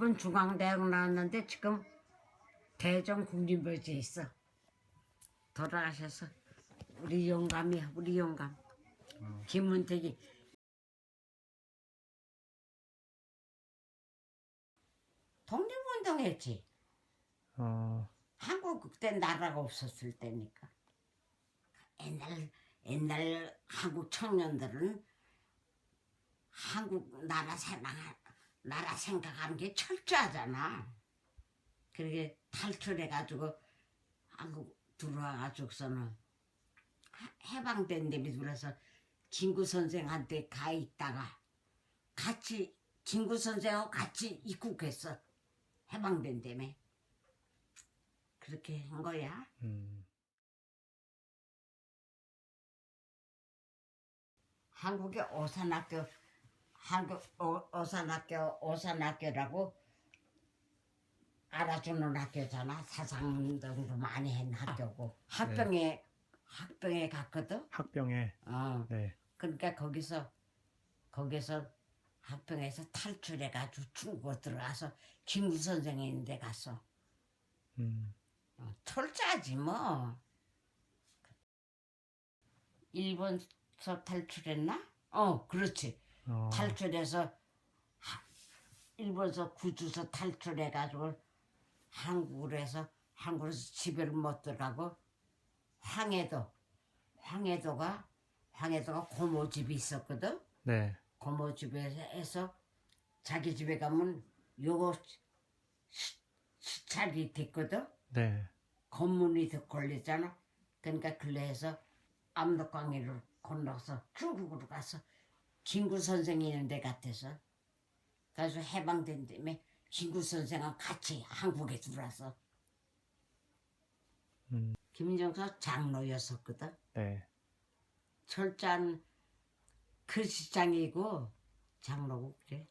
은 중앙대학 나왔는데 지금 대전 국립묘지에 있어. 돌아가셔서 우리 영감이야, 우리 영감. 김은택이 독립운동했지. 어, 한국 그때 나라가 없었을 때니까. 옛날 옛날 한국 청년들은 한국 나라 생각 나라 생각하는 게 철저하잖아. 그렇게 탈출해 가지고 한국 들어와 가지고서는 해방된 데비 들어서 진구 선생한테 가 있다가 같이 진구 선생하고 같이 입국했어. 해방된 데에 그렇게 한 거야. 음, 한국의 오산학교 한국 오, 오산학교 오산학교라고 알아주는 학교잖아. 사상등도 많이 한 학교고. 학병에 학병에 갔거든? 학병에? 어. 네. 그러니까 거기서 거기서 학병에서 탈출해 가지고 중국 들어가서 김구 선생이 있는 데 갔어. 음, 어, 철저하지 뭐. 일본서 탈출했나? 어 그렇지 어, 탈출해서 하- 일본서 구주서 탈출해가지고 한국으로 해서 한국에서 집을 못 들어가고 황해도 황해도가 황해도가 고모 집이 있었거든 네. 고모 집에서 해서 자기 집에 가면 요거 시- 시찰이 됐거든 네. 건문이 더 걸렸잖아 그러니까 근래에서 압록강이를 건너서 중국으로 가서 김구 선생이 있는 데 같아서. 그래서 해방된 다음에 김구 선생하고 같이 한국에 들어와서. 음, 김정서 장로였었거든. 네. 철저한 글씨장이고 장로고 그래.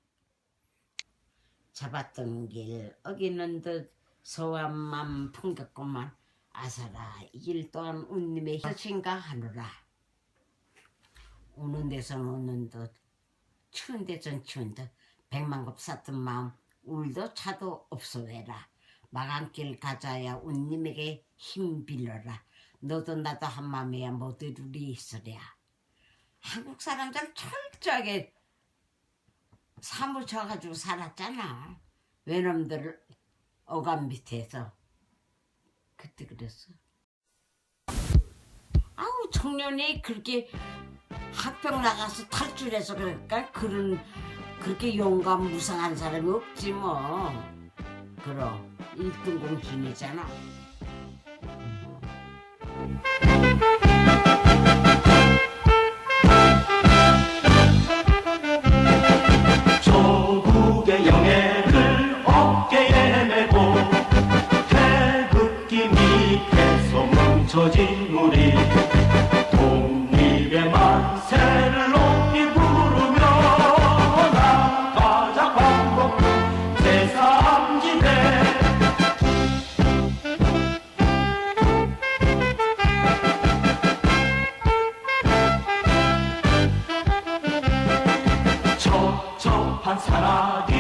잡았던 길 어기는 듯 소암만 풍겼구만. 아사라 이길 또한 운님의 혈신가 하노라 우는 데선 우는 듯 추운 데선 추운 듯 백만급 샀던 마음 울도 차도 없어해라. 마감길 가자야 운님에게 힘 빌려라. 너도 나도 한 마음이야 모두 우리 있으랴. 한국 사람들 철저하게 사무쳐가지고 살았잖아. 외놈들 어감 밑에서. 그때 그랬어. 아우 청년이 그렇게 학병 나가서 탈출해서 그러니까? 그런 그렇게 용감 무상한 사람이 없지 뭐. 그럼 1등 공신이잖아 사나기